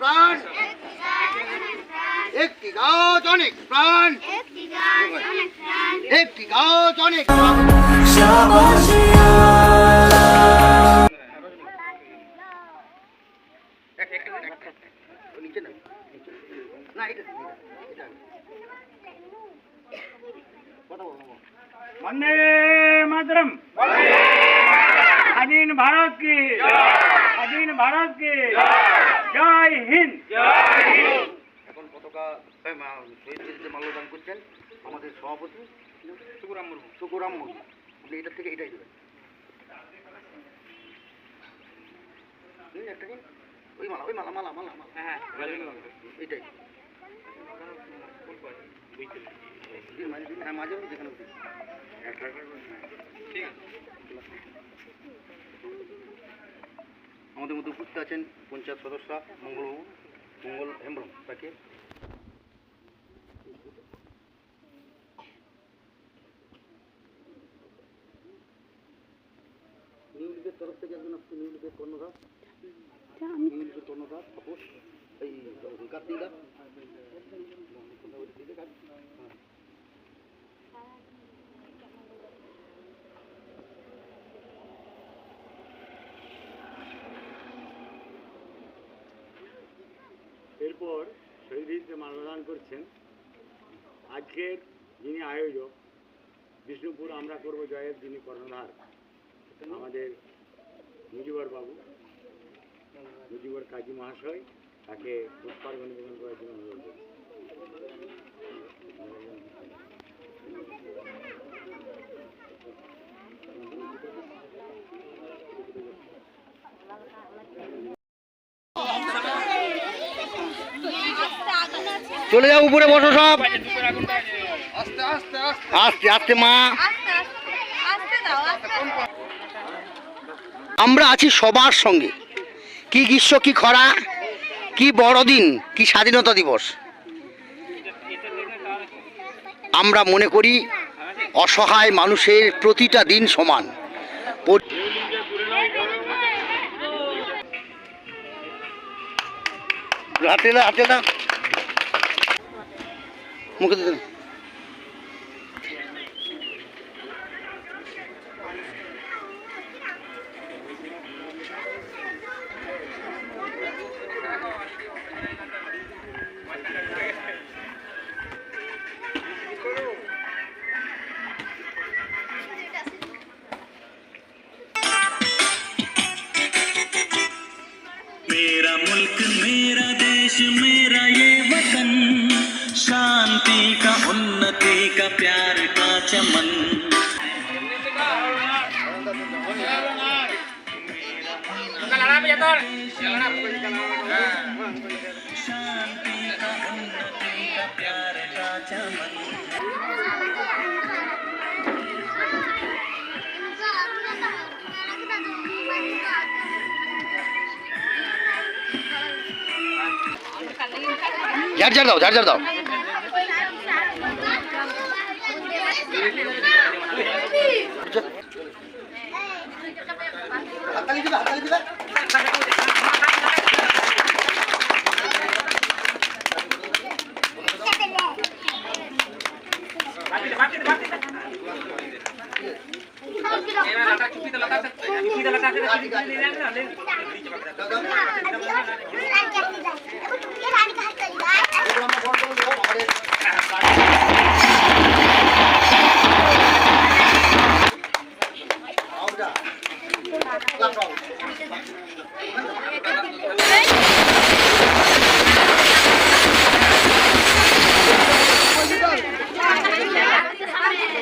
প্রাণ একটি গাছ অনেক প্রাণ একটি গাছ অনেক প্রাণ না এটা వందే మాత్రం అధీన్ భారత్ కి అధీన్ భారత్ కి জয় হিন্দ। এখন পতাকা এই মা- শহীদ মাল্যদান করছেন আমাদের সভাপতি সুকুরাম মুর্মু। সুকুরাম মুর্মু। আপনি এটার থেকে এটাই দেবেন। একটা ওই মালা ওই মালা মালা মালা মালা। হ্যাঁ এইটাই মাঝে দিন, হ্যাঁ মাঝে মাঝে যেখানে দিন। আমাদের মধ্যে উপস্থিত আছেন পঞ্চায়েত সদস্য মঙ্গল মঙ্গল হেমব্রম তাকে। নিউ লিগের তরফ থেকে একজন আসছে নিউ লিগের কর্ণধার নিউ লিগের কর্ণধার এই কার্তিক এরপর শহীদকে মানদান করছেন আজকের যিনি আয়োজক, বিষ্ণুপুর আমরা করব জয়ের যিনি কর্ণধার, আমাদের মুজিবর বাবু মুজিবর কাজী মহাশয়, তাকে পুষ্পার্ঘ নিবেদন করার জন্য অনুরোধ করছি। চলে যাও উপরে, বসো সব। আস্তে আস্তে মা। আমরা আছি সবার সঙ্গে। কি গ্রীষ্ম, কি খরা, কি বড়দিন, কি স্বাধীনতা দিবস। আমরা মনে করি অসহায় মানুষের প্রতিটা দিন সমান। হাতে না হাতে না। मुकद शांति का, उन्नति का प्यार का चमन। शांति का उन्नति का प्यार का चमन झाड़ झाड़ दो झाड़ झाड़ दो aja. kita juga, hatali juga. Kita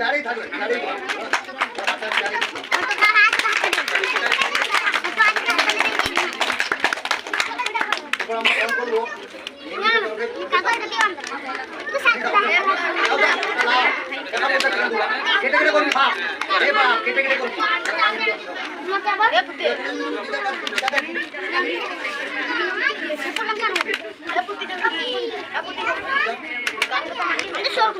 চেয়ারেই থাকবেন চেয়ারেই কেটে কেটে করবি বাপ। এ বাপ কেটে কেটে করবি।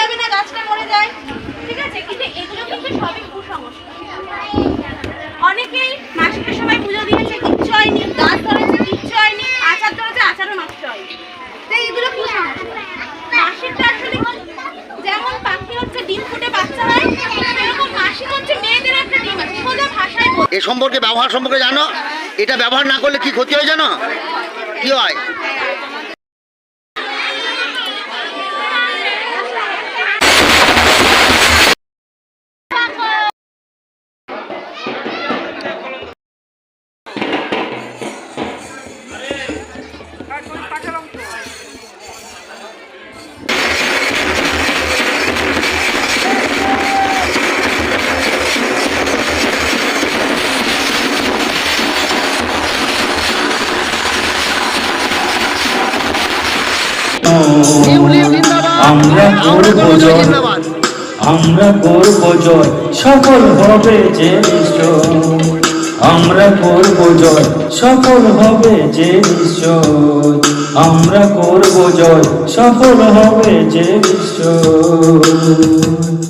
যাবে না, গাছটা মরে যায়। ঠিক আছে? কিন্তু এগুলো কিন্তু সবই কুসংস্কার। অনেকেই মাসিকের সময় পুজো দিয়েছে, কিচ্ছু হয়নি, গাছ ধরেছে, কিচ্ছু হয়নি, আচার ধরেছে, আচারও নষ্ট তো কুসংস্কার মাসিকটা আসলে যেমন পাখি হচ্ছে, ডিম ফুটে বাচ্চা হয় এ সম্পর্কে ব্যবহার সম্পর্কে জানো? এটা ব্যবহার না করলে কি ক্ষতি হয় জানো? কি হয়? আমরা করব জয়। আমরা করব জয়। সফল হবে যে ঈশ্বর আমরা করব জয়। সকল হবে যে ঈশ্বর আমরা করব জয়। সকল হবে যে নিশ্চয়।